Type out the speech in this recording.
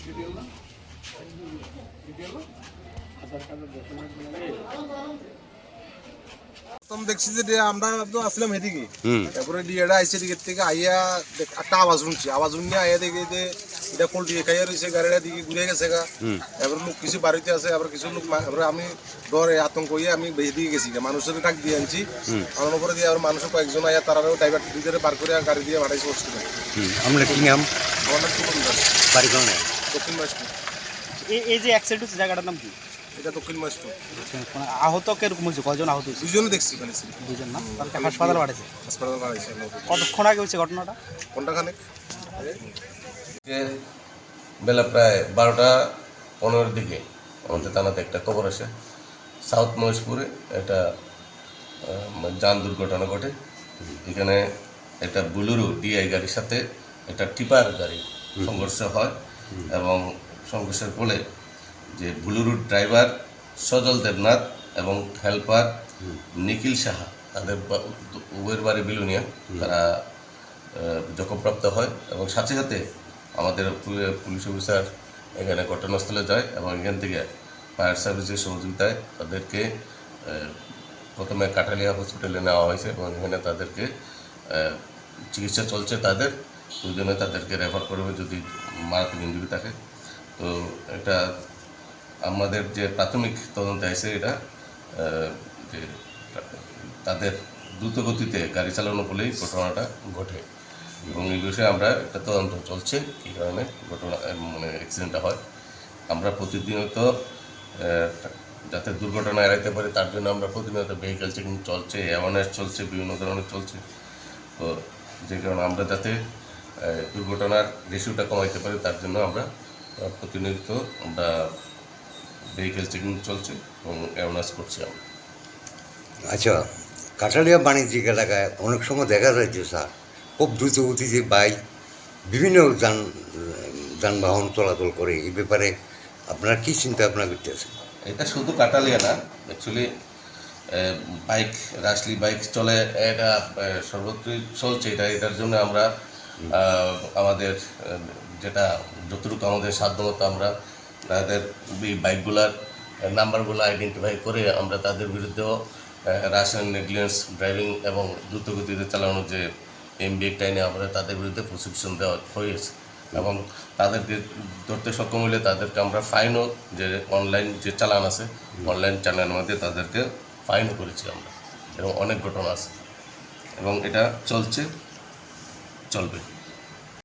Video video আধার কার্ডের document প্রথম দেখছি যে দিয়ে আমরা তো আসলাম এদিকে। তারপরে ডিএটা আইসে দিকের থেকে আইয়া একটা আওয়াজ শুনছি। আওয়াজ শুনে আইয়া দেখে যে এটা পোল্ট্রি খাইয়া রয়েছে গাড়িটা দিকে ঘুরে গেছে গা। এবার লোক কিছু বাড়িতে আছে আবার কিছু লোক এবারে আমি ডরে আতঙ্ক হয়ে আমি বেশি দিকে গেছি গা। মানুষের ডাক দিয়ে আনছি। আমার উপরে দিয়ে আবার মানুষ কয়েকজন আইয়া তারা ড্রাইভার দুইটারে বার করে গাড়ি দিয়ে ভাড়াইছে হসপিটাল হুম আমরা কি নাম? আমার নাম দক্ষিণ মাসপুর এই এই যে অ্যাক্সিডেন্ট জায়গাটার নাম কি? এটা দক্ষিণ মাসপুর মানে আহত কীরকম হয়েছে? কজন আহত হয়েছে? দুজনে দেখছি মানে দুজন না? তাহলে হাসপাতালে পাঠাচ্ছে হাসপাতাল ভাড়াইছে কতক্ষণ আগে হয়েছে ঘটনাটা? কোনটা খানে বেলা প্রায় বারোটা পনেরোর দিকে আমাদের থানাতে একটা খবর আসে। সাউথ মহেশপুরে একটা যান দুর্ঘটনা ঘটে। এখানে একটা বুলুরু ডিআই গাড়ির সাথে একটা টিপার গাড়ি সংঘর্ষ হয় এবং সংঘর্ষের ফলে যে বুলুরুর ড্রাইভার সজল দেবনাথ এবং হেল্পার নিখিল সাহা তাদের উভয়ের বাড়ি বিলুনিয়া। তারা জখমপ্রাপ্ত হয় এবং সাথে সাথে আমাদের পুলিশ অফিসার এখানে ঘটনাস্থলে যায় এবং এখান থেকে ফায়ার সার্ভিসের সহযোগিতায় তাদেরকে প্রথমে কাঠালিয়া হসপিটালে নেওয়া হয়েছে এবং এখানে তাদেরকে চিকিৎসা চলছে তাদের। দুজনে তাদেরকে রেফার করবে যদি মারাত্মক ইঞ্জুরি থাকে। তো এটা আমাদের যে প্রাথমিক তদন্তে আছে এটা যে তাদের দ্রুত গতিতে গাড়ি চালানো বলেই ঘটনাটা ঘটে। এবং এই বিষয়ে আমরা একটা তদন্ত চলছে, কী কারণে ঘটনা মানে অ্যাক্সিডেন্টটা হয়। আমরা প্রতিনিয়ত যাতে দুর্ঘটনা এড়াইতে পারি, তার জন্য আমরা প্রতিনিয়ত ভেহিক্যাল চেকিং চলছে অ্যাওয়ারনেস চলছে, বিভিন্ন ধরনের চলছে। তো যে কারণে আমরা যাতে দুর্ঘটনার রেশিওটা কমাইতে পারি, তার জন্য আমরা প্রতিনিয়ত আমরা ভেহিক্যাল চেকিং চলছে এবং অ্যাওয়ারনেস করছি আমরা। আচ্ছা কাঠালিয়া বাণিজ্যিক এলাকায় অনেক সময় দেখা যায় যে স্যার খুব দ্রুত গতিতে বাইক বিভিন্ন যান যানবাহন চলাচল করে। এই ব্যাপারে আপনারা কি চিন্তা ভাবনা করতেছেন এটা শুধু কাটালিয়া না অ্যাকচুয়ালি বাইক রাসলি বাইক চলে এটা সর্বত্রই চলছে। এটা এটার জন্য আমরা আমাদের যেটা যতটুকু আমাদের সাধ্যমতো আমরা তাদের এই বাইকগুলার নাম্বারগুলো আইডেন্টিফাই করে আমরা তাদের বিরুদ্ধেও রাসায়নিক নেগলিজেন্স ড্রাইভিং এবং দ্রুতগতিতে চালানোর যে এমবিএ টাইনে আমরা তাদের বিরুদ্ধে প্রশিক্ষণ দেওয়া হয়েছে। এবং তাদেরকে ধরতে সক্ষম হলে তাদেরকে আমরা ফাইনও যে অনলাইন যে চালান আছে অনলাইন চালানের মধ্যে তাদেরকে ফাইনও করেছি আমরা। এবং অনেক ঘটনা আছে। এবং এটা চলছে, চলবে।